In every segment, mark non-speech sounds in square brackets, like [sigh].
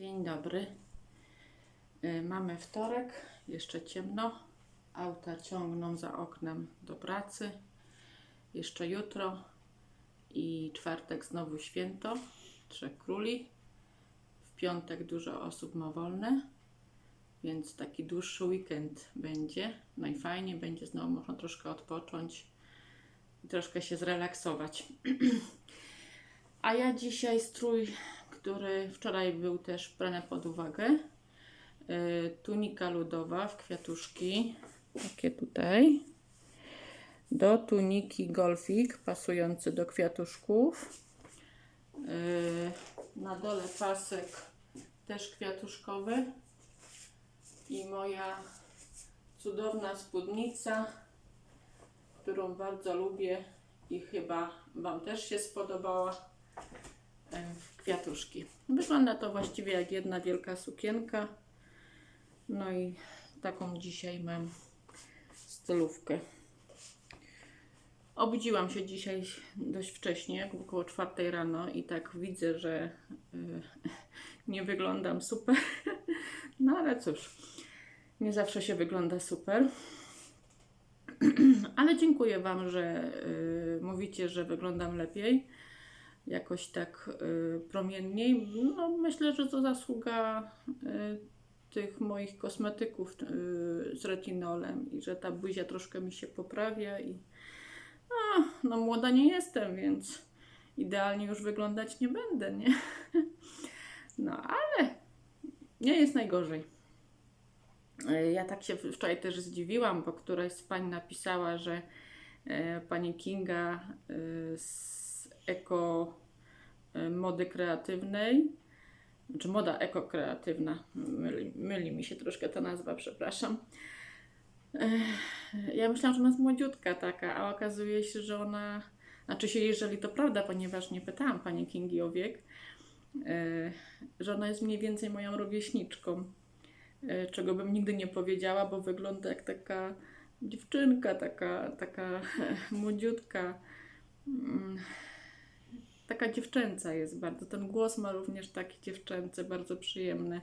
Dzień dobry. Y, Mamy wtorek, jeszcze ciemno. Auta ciągną za oknem do pracy. Jeszcze jutro i czwartek znowu święto Trzech Króli. W piątek dużo osób ma wolne, więc taki dłuższy weekend będzie. No i fajnie będzie, znowu można troszkę odpocząć i troszkę się zrelaksować. [clears throat] A ja dzisiaj strój, który wczoraj był też brany pod uwagę. y, Tunika ludowa w kwiatuszki. Takie tutaj. Do tuniki golfik pasujący do kwiatuszków. Y, Na dole pasek też kwiatuszkowy. I moja cudowna spódnica, którą bardzo lubię i chyba Wam też się spodobała e, kwiatuszki. Wygląda to właściwie jak jedna wielka sukienka. No i taką dzisiaj mam stylówkę. Obudziłam się dzisiaj dość wcześnie, około czwartej rano i tak widzę, że y, [laughs] nie wyglądam super. [laughs] No ale cóż, nie zawsze się wygląda super. [clears throat] Ale dziękuję Wam, że y, mówicie, że wyglądam lepiej jakoś tak y, promienniej. No, myślę, że to zasługa y, tych moich kosmetyków y, z retinolem i że ta buzia troszkę mi się poprawia i a, no młoda nie jestem, więc idealnie już wyglądać nie będę, nie? [laughs] No, ale nie jest najgorzej. Ja tak się wczoraj też zdziwiłam, bo któraś z pań napisała, że pani Kinga z eko y, mody kreatywnej, czy moda ekokreatywna, myli, myli mi się troszkę ta nazwa, przepraszam. Ech, Ja myślałam, że ona jest młodziutka taka, a okazuje się, że ona, znaczy się, jeżeli to prawda, ponieważ nie pytałam pani Kingi o wiek, e, że ona jest mniej więcej moją rówieśniczką, e, czego bym nigdy nie powiedziała, bo wygląda jak taka dziewczynka, taka, taka [laughs] młodziutka. Taka dziewczęca jest bardzo. Ten głos ma również taki dziewczęcy, bardzo przyjemny,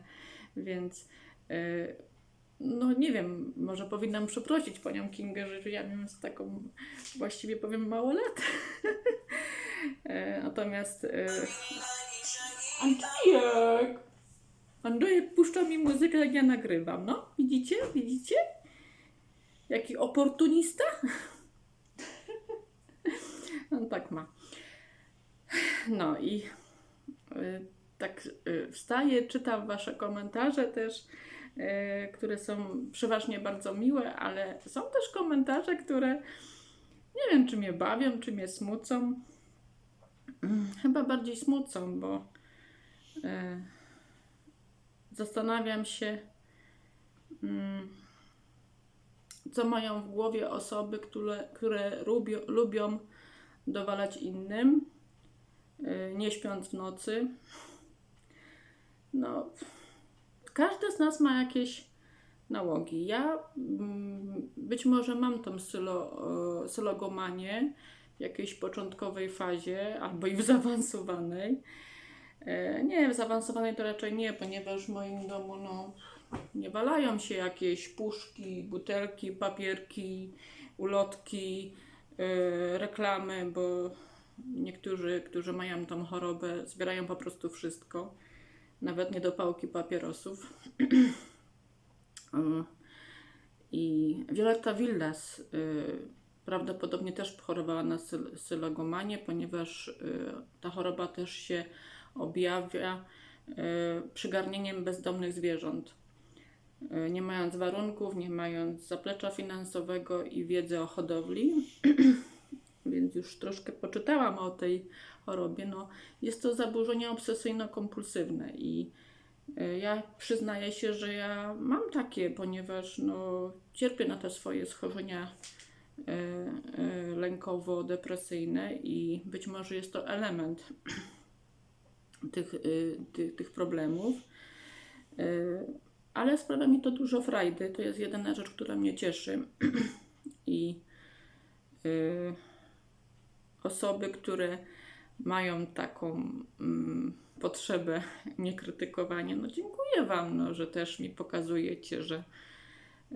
więc e, no nie wiem, może powinnam przeprosić panią Kingę, że ja miałam z taką właściwie powiem mało lat. [laughs] E, Natomiast e, Andrzejek! Andrzejek puszcza mi muzykę, jak ja nagrywam. No, widzicie? Widzicie? Jaki oportunista? [laughs] No tak ma. No i y, tak y, wstaję, czytam Wasze komentarze też, y, które są przeważnie bardzo miłe, ale są też komentarze, które nie wiem, czy mnie bawią, czy mnie smucą. Mm, Chyba bardziej smucą, bo zastanawiam się, mm, co mają w głowie osoby, które, które lubią, lubią dowalać innym, nie śpiąc w nocy. No, każdy z nas ma jakieś nałogi. Ja mm, być może mam tą sylo, e, sylogomanię w jakiejś początkowej fazie, albo i w zaawansowanej. E, Nie, w zaawansowanej to raczej nie, ponieważ w moim domu no, nie walają się jakieś puszki, butelki, papierki, ulotki, e, reklamy, bo niektórzy, którzy mają tą chorobę, zbierają po prostu wszystko, nawet nie do pałki papierosów. [clears throat] I Violetta Villas y, prawdopodobnie też chorowała na syl- sylogomanię, ponieważ y, ta choroba też się objawia y, przygarnieniem bezdomnych zwierząt. Nie mając warunków, nie mając zaplecza finansowego i wiedzy o hodowli, [clears throat] więc już troszkę poczytałam o tej chorobie. No, jest to zaburzenie obsesyjno-kompulsywne i y, ja przyznaję się, że ja mam takie, ponieważ no, cierpię na te swoje schorzenia y, y, lękowo-depresyjne i być może jest to element [clears throat] tych, tych, tych problemów. Ale sprawia mi to dużo frajdy. To jest jedyna rzecz, która mnie cieszy. [clears throat] I osoby, które mają taką mm, potrzebę [laughs] mnie krytykowania. No dziękuję Wam, no, że też mi pokazujecie, że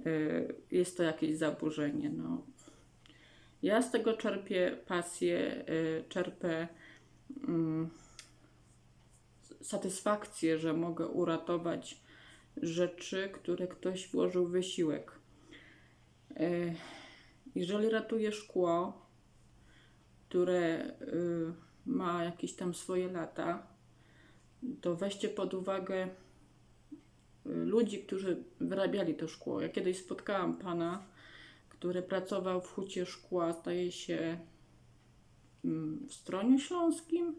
y, jest to jakieś zaburzenie. No. Ja z tego czerpię pasję, y, czerpię mm, satysfakcję, że mogę uratować rzeczy, które ktoś włożył wysiłek. Y, Jeżeli ratuję szkło, które y, ma jakieś tam swoje lata, to weźcie pod uwagę y, ludzi, którzy wyrabiali to szkło. Ja kiedyś spotkałam pana, który pracował w hucie szkła, zdaje się mm, w Stroniu Śląskim,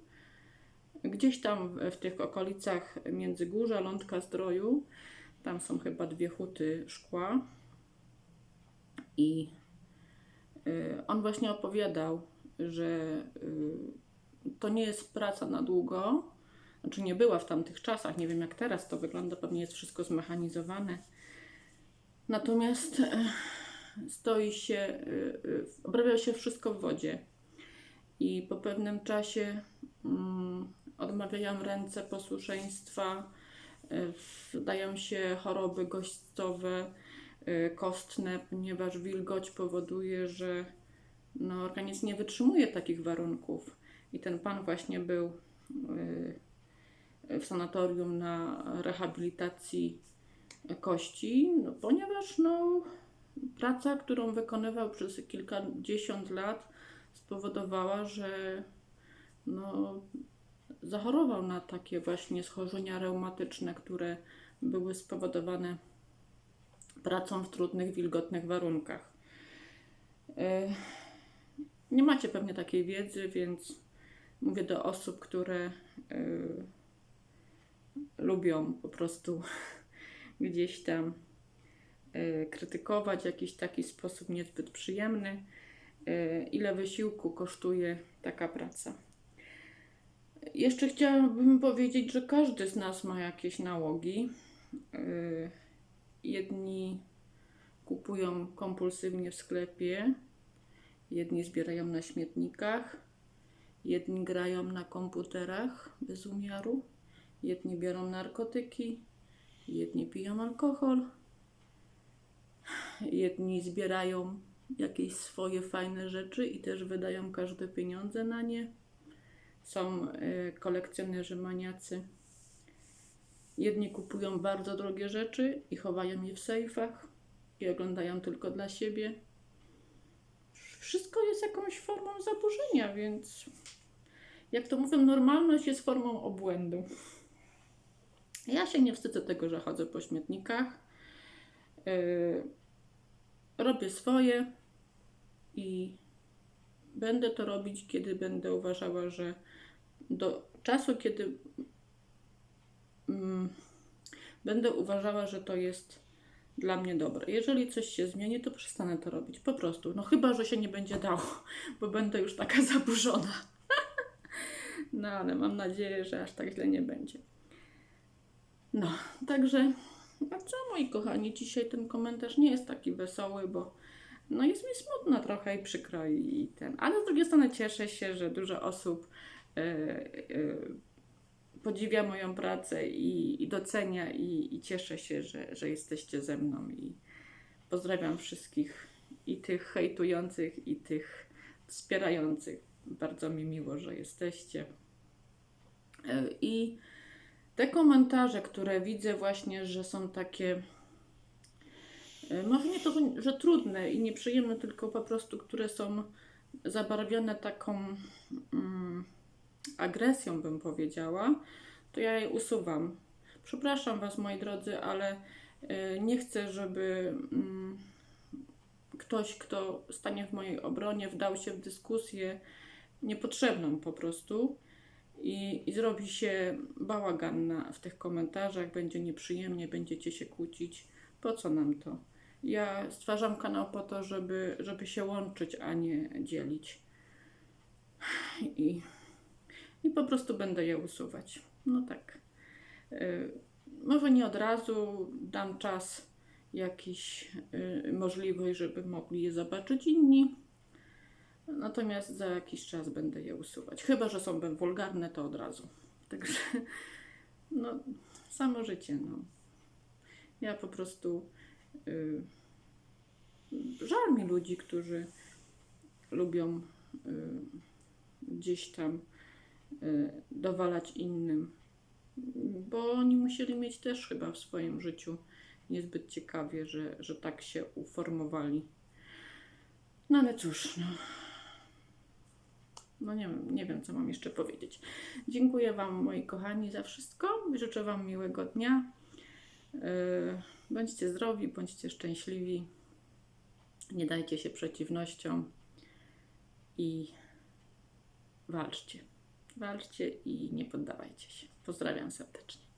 gdzieś tam w, w tych okolicach Międzygórza, Lądka Zdroju. Tam są chyba dwie huty szkła. I y, on właśnie opowiadał, że y, to nie jest praca na długo, znaczy nie była w tamtych czasach, nie wiem jak teraz to wygląda, pewnie jest wszystko zmechanizowane. Natomiast e, stoi się, e, e, obrabia się wszystko w wodzie i po pewnym czasie mm, odmawiają ręce posłuszeństwa, e, wdają się choroby gościcowe, e, kostne, ponieważ wilgoć powoduje, że no, organizm nie wytrzymuje takich warunków. I ten pan właśnie był e, w sanatorium na rehabilitacji kości, no, ponieważ no, praca, którą wykonywał przez kilkadziesiąt lat, spowodowała, że no, zachorował na takie właśnie schorzenia reumatyczne, które były spowodowane pracą w trudnych, wilgotnych warunkach. Nie macie pewnie takiej wiedzy, więc mówię do osób, które e, lubią po prostu [laughs] gdzieś tam e, krytykować w jakiś taki sposób niezbyt przyjemny, e, ile wysiłku kosztuje taka praca. Jeszcze chciałabym powiedzieć, że każdy z nas ma jakieś nałogi. Jedni kupują kompulsywnie w sklepie, jedni zbierają na śmietnikach, jedni grają na komputerach bez umiaru, jedni biorą narkotyki, jedni piją alkohol, jedni zbierają jakieś swoje fajne rzeczy i też wydają każde pieniądze na nie. Są y, kolekcjonerzy maniacy. Jedni kupują bardzo drogie rzeczy i chowają je w sejfach i oglądają tylko dla siebie. Wszystko jest jakąś formą zaburzenia, więc jak to mówią, normalność jest formą obłędu. Ja się nie wstydzę tego, że chodzę po śmietnikach. Yy, robię swoje i będę to robić, kiedy będę uważała, że do czasu, kiedy mm, będę uważała, że to jest dla mnie dobre. Jeżeli coś się zmieni, to przestanę to robić. Po prostu. No chyba, że się nie będzie dało, [laughs] bo będę już taka [laughs] zaburzona. [laughs] no ale mam nadzieję, że aż tak źle nie będzie. No, także, a co moi kochani, dzisiaj ten komentarz nie jest taki wesoły, bo no jest mi smutno trochę i przykro i, ten, ale z drugiej strony cieszę się, że dużo osób e, e, podziwia moją pracę i, i docenia i, i cieszę się, że, że jesteście ze mną i pozdrawiam wszystkich i tych hejtujących i tych wspierających. Bardzo mi miło, że jesteście. E, I te komentarze, które widzę właśnie, że są takie, może nie to, że trudne i nieprzyjemne, tylko po prostu, które są zabarwione taką mm, agresją, bym powiedziała, to ja je usuwam. Przepraszam Was, moi drodzy, ale e, nie chcę, żeby mm, ktoś, kto stanie w mojej obronie, wdał się w dyskusję niepotrzebną po prostu i, i zrobi się bałagan na, w tych komentarzach, będzie nieprzyjemnie, będziecie się kłócić. Po co nam to? Ja stwarzam kanał po to, żeby, żeby się łączyć, a nie dzielić. I, I po prostu będę je usuwać. No tak. Y, może nie od razu, dam czas, jakiś y, możliwość, żeby mogli je zobaczyć inni. Natomiast za jakiś czas będę je usuwać. Chyba, że są wulgarne, to od razu. Także no, samo życie. No. Ja po prostu y, żal mi ludzi, którzy lubią y, gdzieś tam dowalać innym, bo oni musieli mieć też chyba w swoim życiu niezbyt ciekawie, że, że tak się uformowali. No ale cóż, no. No nie, wiem- nie wiem, co mam jeszcze powiedzieć. Dziękuję Wam, moi kochani, za wszystko. Życzę Wam miłego dnia. Yy, Bądźcie zdrowi, bądźcie szczęśliwi. Nie dajcie się przeciwnościom i walczcie. Walczcie i nie poddawajcie się. Pozdrawiam serdecznie.